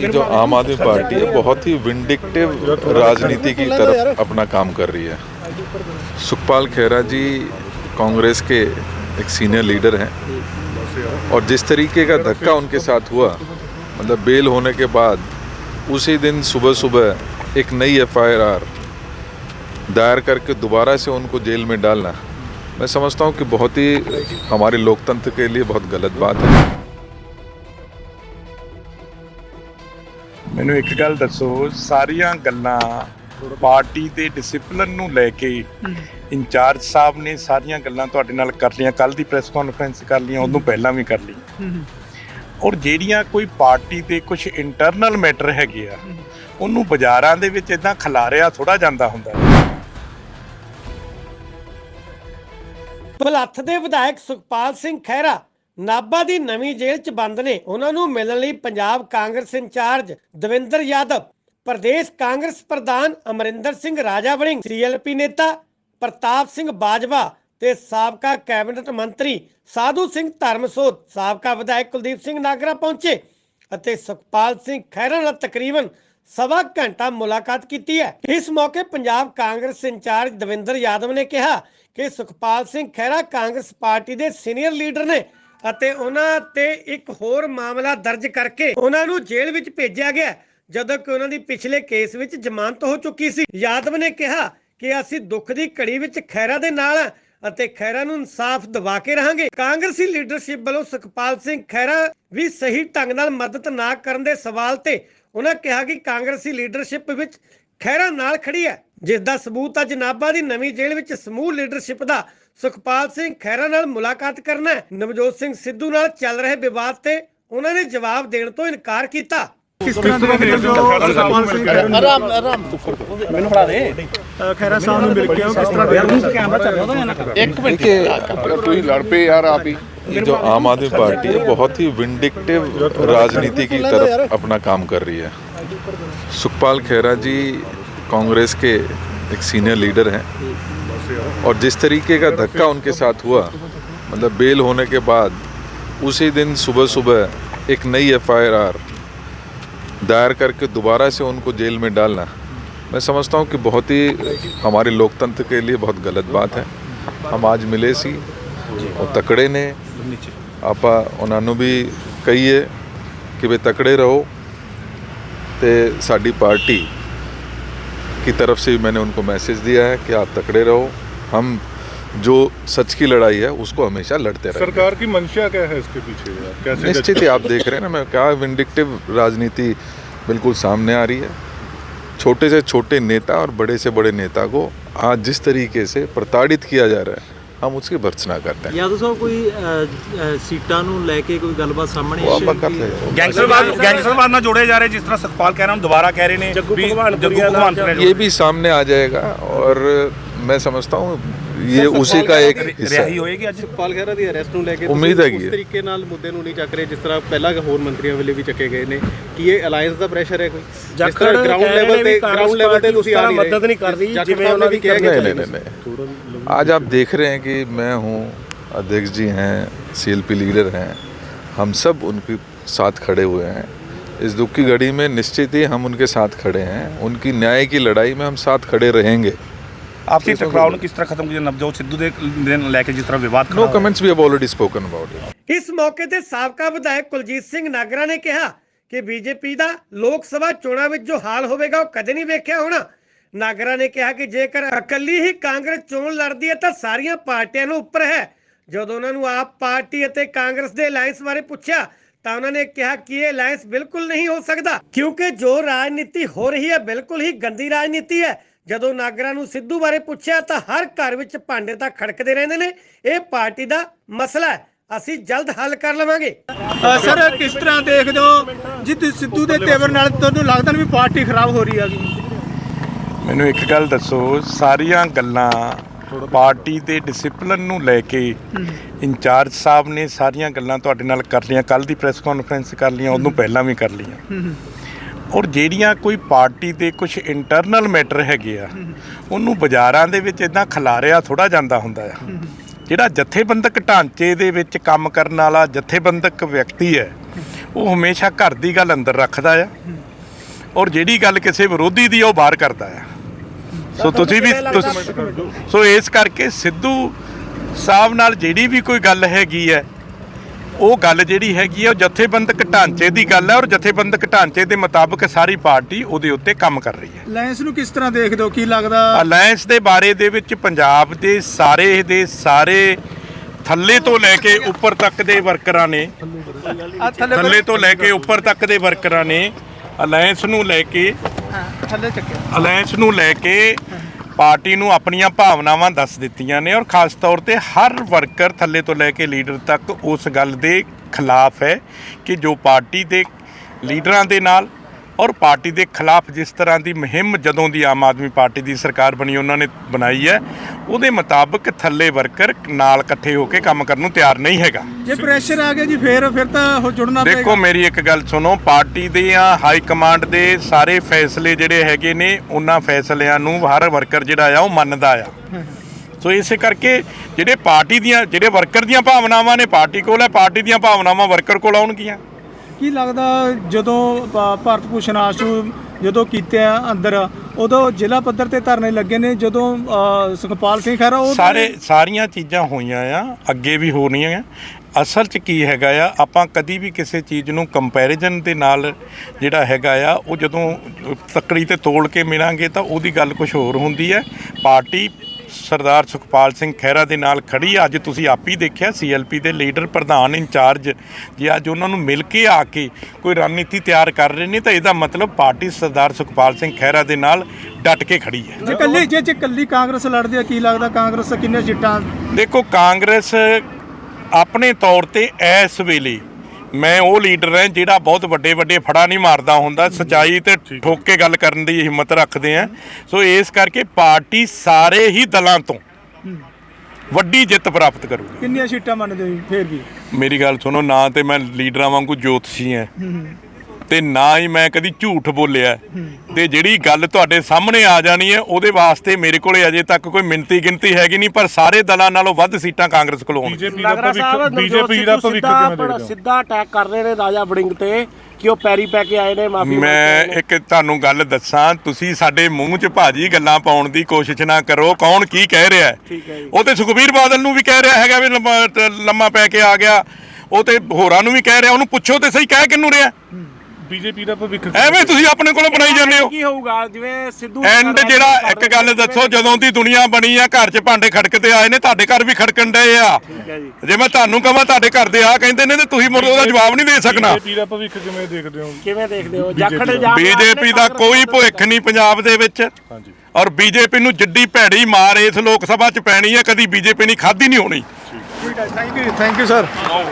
ये जो आम आदमी पार्टी है, बहुत ही विंडिक्टिव राजनीति की तरफ़ अपना काम कर रही है। सुखपाल खेरा जी कांग्रेस के एक सीनियर लीडर हैं और जिस तरीके का धक्का उनके साथ हुआ मतलब बेल होने के बाद, उसी दिन सुबह सुबह एक नई एफआईआर दायर करके दोबारा से उनको जेल में डालना, मैं समझता हूँ कि बहुत ही हमारे लोकतंत्र के लिए बहुत गलत बात है। ਮੈਨੂੰ ਇੱਕ ਗੱਲ ਦੱਸੋ ਸਾਰੀਆਂ ਗੱਲਾਂ ਪਾਰਟੀ ਦੇ ਡਿਸਪਲਿਨ ਨੂੰ ਲੈ ਕੇ ਇੰਚਾਰਜ ਸਾਹਿਬ ਨੇ ਸਾਰੀਆਂ ਗੱਲਾਂ ਤੁਹਾਡੇ ਨਾਲ ਕਰ ਲਈਆਂ ਕੱਲ ਦੀ ਪ੍ਰੈਸ ਕਾਨਫਰੰਸ ਕਰ ਲਈਆਂ ਉਦੋਂ ਪਹਿਲਾਂ ਵੀ ਕਰ ਲਈ ਔਰ ਜਿਹੜੀਆਂ ਕੋਈ ਪਾਰਟੀ ਦੇ ਕੁਝ ਇੰਟਰਨਲ ਮੈਟਰ ਹੈਗੇ ਆ ਉਹਨੂੰ ਬਾਜ਼ਾਰਾਂ ਦੇ ਵਿੱਚ ਇਦਾਂ ਖਿਲਾਰਿਆ ਥੋੜਾ ਜਾਂਦਾ ਹੁੰਦਾ ਹੈ। ਭਲੱਥ ਦੇ ਵਿਧਾਇਕ ਸੁਖਪਾਲ ਸਿੰਘ ਖਹਿਰਾ ਨਾਭਾ ਦੀ ਨਵੀਂ ਜੇਲ੍ਹ 'ਚ ਬੰਦ ਨੇ। ਉਹਨਾਂ ਨੂੰ ਮਿਲਣ ਲਈ ਪੰਜਾਬ ਕਾਂਗਰਸ ਇੰਚਾਰਜ ਦਵਿੰਦਰ ਯਾਦਵ, ਪ੍ਰਦੇਸ਼ ਕਾਂਗਰਸ ਪ੍ਰਧਾਨ ਅਮਰਿੰਦਰ ਸਿੰਘ ਰਾਜਾ ਵੜਿੰਗ ਸੀਐਲਪੀ ਨੇਤਾ ਪ੍ਰਤਾਪ ਸਿੰਘ ਬਾਜਵਾ ਤੇ ਸਾਬਕਾ ਕੈਬਨਿਟ ਮੰਤਰੀ ਸਾਧੂ ਸਿੰਘ ਧਰਮਸੋਤ। ਸਾਬਕਾ ਵਿਧਾਇਕ ਕੁਲਦੀਪ ਸਿੰਘ ਨਾਗਰਾ ਪਹੁੰਚੇ ਅਤੇ ਸੁਖਪਾਲ ਸਿੰਘ ਖਹਿਰਾ ਨਾਲ ਤਕਰੀਬਨ ਸਵਾ ਘੰਟਾ ਮੁਲਾਕਾਤ ਕੀਤੀ ਹੈ। ਇਸ ਮੌਕੇ ਪੰਜਾਬ ਕਾਂਗਰਸ ਇੰਚਾਰਜ ਦਵਿੰਦਰ ਯਾਦਵ ਨੇ ਕਿਹਾ ਕਿ ਸੁਖਪਾਲ ਸਿੰਘ ਖਹਿਰਾ ਕਾਂਗਰਸ ਪਾਰਟੀ ਦੇ ਸੀਨੀਅਰ ਲੀਡਰ ਨੇ ਅਤੇ ਉਹਨਾਂ ਤੇ ਇੱਕ ਹੋਰ ਮਾਮਲਾ ਦਰਜ ਕਰਕੇ ਉਹਨਾਂ ਨੂੰ ਜੇਲ੍ਹ ਵਿੱਚ ਭੇਜਿਆ ਗਿਆ। ਜਦੋਂ ਕਿ ਉਹਨਾਂ ਦੀ ਪਿਛਲੇ ਕੇਸ ਵਿੱਚ ਜ਼ਮਾਨਤ ਹੋ ਚੁੱਕੀ ਸੀ। ਯਾਦਵ ਨੇ ਕਿਹਾ ਕਿ ਅਸੀਂ ਦੁੱਖ ਦੀ ਘੜੀ ਵਿੱਚ ਖਹਿਰਾ ਦੇ ਨਾਲ ਅਤੇ ਖਹਿਰਾ ਨੂੰ ਇਨਸਾਫ ਦਿਵਾ ਕੇ ਰਹਾਂਗੇ। ਕਾਂਗਰਸੀ ਲੀਡਰਸ਼ਿਪ ਵੱਲੋਂ ਸੁਖਪਾਲ ਸਿੰਘ ਖਹਿਰਾ ਵੀ ਸਹੀ ਢੰਗ ਨਾਲ ਮਦਦ ਨਾ ਕਰਨ ਦੇ ਸਵਾਲ ਤੇ ਉਹਨਾਂ ਕਿਹਾ ਕਿ ਕਾਂਗਰਸੀ ਲੀਡਰਸ਼ਿਪ ਵਿੱਚ ਖਹਿਰਾ ਨਾਲ ਖੜੀ ਹੈ, ਜਿਸ ਦਾ ਸਬੂਤ ਅੱਜ ਨਾਭਾ ਦੀ ਨਵੀਂ ਜੇਲ੍ਹ ਵਿੱਚ ਸਮੂਹ ਲੀਡਰਸ਼ਿਪ ਦਾ ਸੁਖਪਾਲ ਸਿੰਘ ਖਹਿਰਾ ਨਾਲ ਮੁਲਾਕਾਤ ਕਰਨਾ ਹੈ ਨਵਜੋਤ ਸਿੰਘ ਸਿੱਧੂ ਨਾਲ ਚੱਲ ਰਹੇ ਵਿਵਾਦ ਤੇ ਉਹਨਾਂ ਨੇ ਜਵਾਬ ਦੇਣ ਤੋਂ ਇਨਕਾਰ ਕੀਤਾ ਕਿਸ ਤਰ੍ਹਾਂ ਦੇ ਜੋ ਸਤਪਾਲ ਸਿੰਘ ਖੈਰਾ ਨੂੰ ਆਰਾਮ ਆਰਾਮ ਮੈਨੂੰ ਫੜਾ ਦੇ ਖੈਰਾ ਸਾਹਿਬ ਨੂੰ ਮਿਲ ਕੇ ਆਓ ਕਿਸ ਤਰ੍ਹਾਂ ਦੇ ਕੈਮਰਾ ਚੱਲ ਰਿਹਾ ਨਾ देखिए कोई लड़ पे यार आप ही ये जो आम आदमी पार्टी है बहुत ही विंडिक्टिव राजनीति की तरफ अपना काम कर रही है सुखपाल खेरा जी कांग्रेस के एक सीनियर लीडर हैं और जिस तरीके का धक्का उनके साथ हुआ मतलब बेल होने के बाद उसी दिन सुबह सुबह एक नई एफआईआर दायर करके दोबारा से उनको जेल में डालना मैं समझता हूँ कि बहुत ही हमारे लोकतंत्र के लिए बहुत गलत बात है हम आज मिले ਸੀ ਉਹ ਤਕੜੇ ਨੇ ਆਪਾਂ ਉਹਨਾਂ ਨੂੰ ਵੀ ਕਹੀਏ ਕਿ ਵੇ ਤਕੜੇ ਰਹੋ ਤੇ ਸਾਡੀ ਪਾਰਟੀ की तरफ़ से भी मैंने उनको मैसेज दिया है कि आप तकड़े रहो। हम जो सच की लड़ाई है उसको हमेशा लड़ते रहे सरकार की मंशा क्या है इसके पीछे? कैसे निश्चित ही आप देख रहे हैं ना मैं क्या विंडिक्टिव राजनीति बिल्कुल सामने आ रही है। छोटे से छोटे नेता और बड़े से बड़े नेता को आज जिस तरीके से प्रताड़ित किया जा रहा है हम उसकी भर्त्सना करते हैं ਯਾਦਵ ਸਾਹਿਬ ਕੋਈ ਅ, ਅ, ਸੀਟਾਂ ਨੂੰ ਲੈ ਕੇ ਕੋਈ ਗੱਲਬਾਤ ਸਾਹਮਣੇ वो ਆਈ आप ਹੈ कर रहे हो ਗੈਂਗਸਟਰਵਾਦ ਗੈਂਗਸਟਰਵਾਦ ਨਾਲ ਜੋੜੇ ਜਾ ਰਹੇ ਜਿਸ ਤਰ੍ਹਾਂ ਸਤਪਾਲ ਕਹਿ ਰਹਾ ਦੁਬਾਰਾ ਕਹਿ ਰਹੇ ਨੇ ਜੱਗੂ ਵੀ ਭਗਵਾਨ ਜੱਗੂ ਪੁਰੀਆ ਭਗਵਾਨ ਨਾਲ ਪੁਰੀਆ ये भी सामने आ जाएगा और मैं समझता हूँ ये उसी का एक हिस्सा ਰਿਹਾਈ है ਹੋਏਗੀ ਅੱਜ ਸੁਖਪਾਲ ਖਹਿਰਾ ਦੀ ਅਰੈਸਟ ਨੂੰ ਲੈ ਕੇ ਉਮੀਦ ਤੁਸੀਂ ਹੈਗੀ ਹੈ। ਉਸ ਤਰੀਕੇ ਨਾਲ ਮੁੱਦੇ ਨੂੰ ਨਹੀਂ ਚੱਕ ਰਹੇ ਜਿਸ ਤਰ੍ਹਾਂ ਪਹਿਲਾਂ ਹੋਰ ਮੰਤਰੀਆਂ ਵੇਲੇ ਵੀ ਚੱਕੇ ਗਏ ਨੇ ਕੀ ਇਹ ਅਲਾਈਅੰਸ ਦਾ ਪ੍ਰੈਸ਼ਰ ਹੈ ਕੋਈ ਜਿਸ ਤਰ੍ਹਾਂ ਗਰਾਊਂਡ ਲੈਵਲ ਤੇ ਗਰਾਊਂਡ ਲੈਵਲ ਤੇ ਤੁਸੀਂ ਆ ਨਹੀਂ ਰਹੇ ਮਦਦ ਨਹੀਂ ਕਰ ਰਹੀ ਜਾਖੜ ਜਿਵੇਂ ਸਾਹਿਬ ਨੇ ਉਹਨਾਂ ਵੀ ਦੀ ਕਿਹਾ ਕਿ नहीं नहीं नहीं नहीं आज आप देख रहे हैं कि मैं हूँ अध्यक्ष जी हैं सीएलपी लीडर हैं हम सब उनके साथ खड़े हुए हैं इस दुख की घड़ी में निश्चित ही हम उनके साथ खड़े हैं उनकी न्याय की लड़ाई में हम साथ खड़े रहेंगे ਆਪਸੀ ਟਕਰਾਅ ਨੂੰ ਕਿਸ ਤਰ੍ਹਾਂ ਖਤਮ ਕੀਤਾ ਨਵਜੋਤ ਸਿੱਧੂ ਦੇ ਦੇ ਨਾਲ ਲੈ ਕੇ ਜਿਸ ਤਰ੍ਹਾਂ ਵਿਵਾਦ ਖੜਾ नो ਹੋਇਆ। Comments we have already spoken about it ਇਸ ਮੌਕੇ ਤੇ ਸਾਬਕਾ ਵਿਧਾਇਕ ਕੁਲਜੀਤ ਸਿੰਘ ਨਾਗਰਾ ਨੇ ਕਿਹਾ ਕਿ ਬੀਜੇਪੀ ਦਾ ਲੋਕ ਸਭਾ ਚੋਣਾਂ ਵਿੱਚ ਜੋ ਹਾਲ ਹੋਵੇਗਾ ਉਹ ਕਦੇ ਨਹੀਂ ਵੇਖਿਆ ਹੋਣਾ ਨਾਗਰਾ ਨੇ ਕਿਹਾ ਕਿ ਜੇਕਰ ਇਕੱਲੀ ਹੀ ਕਾਂਗਰਸ ਚੋਣ ਲੜਦੀ ਹੈ ਤਾਂ ਸਾਰੀਆਂ ਪਾਰਟੀਆਂ ਨੂੰ ਉੱਪਰ ਹੈ। ਜਦੋਂ ਉਹਨਾਂ ਨੂੰ ਆਪ ਪਾਰਟੀ ਅਤੇ ਕਾਂਗਰਸ ਦੇ ਅਲਾਈਅੰਸ ਬਾਰੇ ਪੁੱਛਿਆ, ਤਾਂ ਉਹਨਾਂ ਨੇ ਕਿਹਾ ਕਿ ਇਹ ਅਲਾਈਅੰਸ ਬਿਲਕੁਲ ਨਹੀਂ ਹੋ ਸਕਦਾ, ਕਿਉਂਕਿ ਜੋ ਰਾਜਨੀਤੀ ਹੋ ਰਹੀ ਹੈ ਬਿਲਕੁਲ ਹੀ ਗੰਦੀ ਰਾਜਨੀਤੀ ਹੈ। ਜਦੋਂ ਨਾਗਰਾ ਨੂੰ ਸਿੱਧੂ ਬਾਰੇ ਪੁੱਛਿਆ, ਤਾਂ ਹਰ ਘਰ ਵਿੱਚ ਭਾਂਡੇ ਤਾਂ ਖੜਕਦੇ ਰਹਿੰਦੇ ਨੇ। ਇਹ ਪਾਰਟੀ ਦਾ ਮਸਲਾ ਹੈ। ਅਸੀਂ ਜਲਦ ਹੱਲ ਕਰ ਲਵਾਂਗੇ। ਸਰ, ਕਿਸ ਤਰ੍ਹਾਂ ਦੇਖਦੇ ਹੋ? ਜਿੱਦ ਸਿੱਧੂ ਦੇ ਤੇਵਰ ਨਾਲ ਤੁਹਾਨੂੰ ਲੱਗਦਾ ਵੀ ਪਾਰਟੀ ਖਰਾਬ ਹੋ ਰਹੀ ਹੈਗੀ? ਮੈਨੂੰ ਇੱਕ ਗੱਲ ਦੱਸੋ ਸਾਰੀਆਂ ਗੱਲਾਂ ਪਾਰਟੀ ਦੇ ਡਿਸਪਲਿਨ ਨੂੰ ਲੈ ਕੇ ਇੰਚਾਰਜ ਸਾਹਿਬ ਨੇ ਸਾਰੀਆਂ ਗੱਲਾਂ ਤੁਹਾਡੇ ਨਾਲ ਕਰ ਲਈਆਂ ਕੱਲ ਦੀ ਪ੍ਰੈਸ ਕਾਨਫਰੰਸ ਕਰ ਲਈਆਂ ਉਦੋਂ ਪਹਿਲਾਂ ਵੀ ਕਰ ਲਈਆਂ। ਔਰ ਜਿਹੜੀਆਂ ਕੋਈ ਪਾਰਟੀ ਦੇ ਕੁਝ ਇੰਟਰਨਲ ਮੈਟਰ ਹੈਗੇ ਆ ਉਹਨੂੰ ਬਾਜ਼ਾਰਾਂ ਦੇ ਵਿੱਚ ਇਦਾਂ ਖਿਲਾਰਿਆ ਥੋੜਾ ਜਾਂਦਾ ਹੁੰਦਾ ਆ। ਜਿਹੜਾ ਜਥੇਬੰਦਕ ਢਾਂਚੇ ਦੇ ਵਿੱਚ ਕੰਮ ਕਰਨ ਵਾਲਾ ਜਥੇਬੰਦਕ ਵਿਅਕਤੀ ਹੈ ਉਹ ਹਮੇਸ਼ਾ ਘਰ ਦੀ ਗੱਲ ਅੰਦਰ ਰੱਖਦਾ ਆ। ਔਰ ਜਿਹੜੀ ਗੱਲ ਕਿਸੇ ਵਿਰੋਧੀ ਦੀ ਉਹ ਬਾਹਰ ਕਰਦਾ ਆ। ਸੋ ਤੁਸੀਂ ਵੀ ਤੁਸੀਂ- ਸੋ ਇਸ ਕਰਕੇ ਸਿੱਧੂ ਸਾਹਿਬ ਨਾਲ ਜਿਹੜੀ ਵੀ ਕੋਈ ਗੱਲ ਹੈਗੀ ਹੈ ਉਹ ਗੱਲ ਜਿਹੜੀ ਹੈਗੀ ਹੈ ਉਹ ਜਥੇਬੰਦਕ ਢਾਂਚੇ ਦੀ ਗੱਲ ਹੈ ਔਰ ਜਥੇਬੰਦਕ ਢਾਂਚੇ ਦੇ ਮੁਤਾਬਕ ਸਾਰੀ ਪਾਰਟੀ ਉਹਦੇ ਉੱਤੇ ਕੰਮ ਕਰ ਰਹੀ ਹੈ। ਲਾਇੰਸ ਨੂੰ ਕਿਸ ਤਰ੍ਹਾਂ ਦੇਖਦੇ ਹੋ? ਕੀ ਲੱਗਦਾ? ਅਲਾਇੰਸ ਦੇ ਬਾਰੇ ਦੇ ਵਿੱਚ ਪੰਜਾਬ ਦੇ ਸਾਰੇ ਦੇ ਸਾਰੇ ਥੱਲੇ ਤੋਂ ਲੈ ਕੇ ਉੱਪਰ ਤੱਕ ਦੇ ਵਰਕਰਾਂ ਨੇ ਥੱਲੇ ਤੋਂ ਲੈ ਕੇ ਉੱਪਰ ਤੱਕ ਦੇ ਵਰਕਰਾਂ ਨੇ ਅਲਾਇੰਸ ਨੂੰ ਲੈ ਕੇ ਥੱਲੇ ਚੱਕਿਆ। ਅਲਾਇੰਸ ਨੂੰ ਲੈ ਕੇ ਪਾਰਟੀ ਨੂੰ ਆਪਣੀਆਂ ਭਾਵਨਾਵਾਂ ਦੱਸ ਦਿੱਤੀਆਂ ਨੇ ਔਰ ਖਾਸ ਤੌਰ ਤੇ ਹਰ ਵਰਕਰ ਥੱਲੇ ਤੋਂ ਲੈ ਕੇ ਲੀਡਰ ਤੱਕ ਉਸ ਗੱਲ ਦੇ ਖਿਲਾਫ ਹੈ ਕਿ ਜੋ ਪਾਰਟੀ ਦੇ ਲੀਡਰਾਂ ਦੇ ਨਾਲ ਔਰ ਪਾਰਟੀ ਦੇ ਖਿਲਾਫ ਜਿਸ ਤਰ੍ਹਾਂ ਦੀ ਮੁਹਿੰਮ ਜਦੋਂ ਦੀ ਆਮ ਆਦਮੀ ਪਾਰਟੀ ਦੀ ਸਰਕਾਰ ਬਣੀ ਉਹਨਾਂ ਨੇ ਬਣਾਈ ਹੈ ਉਹਦੇ ਮੁਤਾਬਕ ਥੱਲੇ ਵਰਕਰ ਨਾਲ ਇਕੱਠੇ ਹੋ ਕੇ ਕੰਮ ਕਰਨ ਨੂੰ ਤਿਆਰ ਨਹੀਂ ਹੈਗਾ। ਜੇ ਪ੍ਰੈਸ਼ਰ ਆ ਗਿਆ ਜੀ ਫੇਰ ਫਿਰ ਤਾਂ ਉਹ ਜੁੜਨਾ ਦੇਖੋ ਮੇਰੀ ਇੱਕ ਗੱਲ ਸੁਣੋ ਪਾਰਟੀ ਦੇ ਜਾਂ ਹਾਈ ਕਮਾਂਡ ਦੇ ਸਾਰੇ ਫੈਸਲੇ ਜਿਹੜੇ ਹੈਗੇ ਨੇ ਉਹਨਾਂ ਫੈਸਲਿਆਂ ਨੂੰ ਹਰ ਵਰਕਰ ਜਿਹੜਾ ਆ ਉਹ ਮੰਨਦਾ ਆ। ਸੋ ਇਸੇ ਕਰਕੇ ਜਿਹੜੇ ਪਾਰਟੀ ਦੀਆਂ ਜਿਹੜੇ ਵਰਕਰ ਦੀਆਂ ਭਾਵਨਾਵਾਂ ਨੇ ਪਾਰਟੀ ਕੋਲ ਹੈ ਪਾਰਟੀ ਦੀਆਂ ਭਾਵਨਾਵਾਂ ਵਰਕਰ ਕੋਲ ਆਉਣਗੀਆਂ। ਕੀ ਲੱਗਦਾ ਜਦੋਂ ਭਾ- ਭਾਰਤ ਭੂਸ਼ਣ ਆਸ਼ੂ ਜਦੋਂ ਕੀਤੇ ਆ ਅੰਦਰ ਉਦੋਂ ਜ਼ਿਲ੍ਹਾ ਪੱਧਰ ਤੇ ਧਰਨੇ ਲੱਗੇ ਨੇ ਜਦੋਂ ਅ, ਸੁਖਪਾਲ ਸਿੰਘ ਖਹਿਰਾ ਉਹ ਸਾਰੇ ਸਾਰੀਆਂ ਚੀਜ਼ਾਂ ਹੋਈਆਂ ਆ ਅੱਗੇ ਵੀ ਹੋਣੀਆਂ ਆ। ਅਸਲ 'ਚ ਕੀ ਹੈਗਾ ਆ ਆਪਾਂ ਕਦੀ ਵੀ ਕਿਸੇ ਚੀਜ਼ ਨੂੰ ਕੰਪੈਰੀਜ਼ਨ ਦੇ ਨਾਲ ਜਿਹੜਾ ਹੈਗਾ ਆ ਉਹ ਜਦੋਂ ਤੱਕੜੀ ਤੇ ਤੋਲ ਕੇ ਮਿਲਾਂਗੇ ਤਾਂ ਉਹਦੀ ਗੱਲ ਕੁਝ ਹੋਰ ਹੁੰਦੀ ਹੈ। ਪਾਰਟੀ ਸਰਦਾਰ ਸੁਖਪਾਲ ਸਿੰਘ ਖਹਿਰਾ ਦੇ ਨਾਲ ਖੜੀ। ਅੱਜ ਤੁਸੀਂ ਆਪ ਹੀ ਦੇਖਿਆ ਸੀਐਲਪੀ ਦੇ ਲੀਡਰ ਪ੍ਰਧਾਨ ਇੰਚਾਰਜ ਜੇ ਅੱਜ ਉਹਨਾਂ ਨੂੰ ਮਿਲ ਕੇ ਆ ਕੇ ਕੋਈ ਰਣਨੀਤੀ ਤਿਆਰ ਕਰ ਰਹੇ ਨੇ ਤਾਂ ਇਹਦਾ ਮਤਲਬ ਪਾਰਟੀ ਸਰਦਾਰ ਸੁਖਪਾਲ ਸਿੰਘ ਖਹਿਰਾ ਦੇ ਨਾਲ ਡਟ ਕੇ ਖੜੀ ਹੈ ਜੇ ਕੱਲੀ ਜੇ ਜੇ ਕੱਲੀ ਕਾਂਗਰਸ ਲੜਦੀ ਆ ਕੀ ਲੱਗਦਾ ਕਾਂਗਰਸ ਕਿੰਨੇ ਸੀਟਾਂ ਦੇਖੋ ਕਾਂਗਰਸ ਆਪਣੇ ਤੌਰ ਤੇ ਇਸ ਵੇਲੇ ਮੈਂ ਉਹ ਲੀਡਰ ਹਾਂ ਜਿਹੜਾ ਬਹੁਤ ਵੱਡੇ ਵੱਡੇ ਫੜਾ ਨਹੀਂ ਮਾਰਦਾ ਹੁੰਦਾ। ਸਚਾਈ ਤੇ ਠੋਕ ਕੇ ਗੱਲ ਕਰਨ ਦੀ ਹਿੰਮਤ ਰੱਖਦੇ ਆ ਸੋ ਇਸ ਕਰਕੇ ਪਾਰਟੀ ਸਾਰੇ ਹੀ ਦਲਾਂ ਤੋਂ ਵੱਡੀ ਜਿੱਤ ਪ੍ਰਾਪਤ ਕਰੂਗੀ। ਕਿੰਨੀਆਂ ਸੀਟਾਂ ਮੰਨਦੇ ਹੋ ਜੀ? ਫੇਰ ਵੀ? ਮੇਰੀ ਗੱਲ ਸੁਣੋ ਨਾ ਤੇ ਮੈਂ ਲੀਡਰਾਂ ਵਾਂਗੂ ਜੋਤਸ਼ੀ ਐ ਤੇ ਨਾ ਹੀ ਮੈਂ ਕਦੀ ਝੂਠ ਬੋਲਿਆ। ਤੇ ਜਿਹੜੀ ਗੱਲ ਤੁਹਾਡੇ ਸਾਹਮਣੇ ਆ ਜਾਣੀ ਹੈ ਉਹਦੇ ਵਾਸਤੇ ਮੇਰੇ ਕੋਲੇ ਅਜੇ ਤੱਕ ਕੋਈ ਮਿੰਤੀ ਗਿਣਤੀ ਹੈਗੀ ਨਹੀਂ ਪਰ ਸਾਰੇ ਦਲਾਂ ਨਾਲੋਂ ਵੱਧ ਸੀਟਾਂ ਕਾਂਗਰਸ ਕੋਲ ਹੋਣਗੀਆਂ ਬੀਜੇਪੀ ਦਾ ਭਵਿੱਖ ਬੀਜੇਪੀ ਦਾ ਭਵਿੱਖ ਕਿਵੇਂ ਦੇਖਦੇ ਹੋ? ਸਿੱਧਾ ਅਟੈਕ ਕਰ ਰਹੇ ਨੇ ਰਾਜਾ ਵੜਿੰਗ ਤੇ ਕਿ ਉਹ ਪੈਰੀ ਪੈ ਕੇ ਆਏ ਨੇ ਮਾਫੀ ਮੈਂ ਇੱਕ ਤੁਹਾਨੂੰ ਗੱਲ ਦੱਸਾਂ ਤੁਸੀਂ ਸਾਡੇ ਮੂੰਹ 'ਚ ਭਾਜੀ ਗੱਲਾਂ ਪਾਉਣ ਦੀ ਕੋਸ਼ਿਸ਼ ਨਾ ਕਰੋ ਕੌਣ ਕੀ ਕਹਿ ਰਿਹਾ ਹੈ? ਉਹ ਤੇ ਸੁਖਬੀਰ ਬਾਦਲ ਨੂੰ ਵੀ ਕਹਿ ਰਿਹਾ ਹੈਗਾ ਵੀ ਲੰਮਾ ਪੈ ਕੇ ਆ ਗਿਆ ਉਹ ਤੇ ਹੋਰਾਂ ਨੂੰ ਵੀ ਕਹਿ ਰਿਹਾ ਉਹਨੂੰ ਪੁੱਛੋ ਤੇ ਸਹੀ ਕਹਿ ਕਿੰਨੂੰ ਰਿਹਾ? ਬੀਜੇਪੀ ਦਾ ਭਵਿੱਖ ਐਵੇਂ ਤੁਸੀਂ ਆਪਣੇ ਕੋਲੋਂ ਬਣਾਈ ਜਾਂਦੇ ਹੋ। ਕੀ ਹੋਊਗਾ? ਜਿਵੇਂ ਸਿੱਧੂ ਐਂਡ ਜਿਹੜਾ ਇੱਕ ਗੱਲ ਦੱਸੋ ਜਦੋਂ ਦੀ ਦੁਨੀਆ ਬਣੀ ਆ ਘਰ 'ਚ ਭਾਂਡੇ ਖੜਕਦੇ ਆਏ ਨੇ ਤੁਹਾਡੇ ਘਰ ਵੀ ਖੜਕਣ ਡਏ ਆ। ਜੇ। ਮੈਂ ਤੁਹਾਨੂੰ ਕਹਾਂ ਤੁਹਾਡੇ ਘਰ ਦੇ ਆ ਕਹਿੰਦੇ ਨੇ ਤੇ ਤੁਸੀਂ ਮੁੜ ਉਹਦਾ ਜਵਾਬ ਨਹੀਂ ਦੇ ਸਕਣਾ। ਬੀਜੇਪੀ ਦਾ ਭਵਿੱਖ ਕਿਵੇਂ ਦੇਖਦੇ ਹੋ? ਕਿਵੇਂ ਦੇਖਦੇ ਹੋ? ਜਖੜ ਜਾ ਬੀਜੇਪੀ ਦਾ ਕੋਈ ਭੁੱਖ ਨਹੀਂ ਪੰਜਾਬ ਦੇ ਵਿੱਚ। ਹਾਂਜੀ। ਔਰ ਬੀਜੇਪੀ ਨੂੰ ਜਿੱਡੀ ਭੈੜੀ ਮਾਰ ਇਸ ਲੋਕ ਸਭਾ 'ਚ ਪੈਣੀ ਹੈ ਕਦੀ ਬੀਜੇਪੀ ਨਹੀਂ ਖਾਧੀ ਨਹੀਂ ਹੋਣੀ। Thank you thank you sir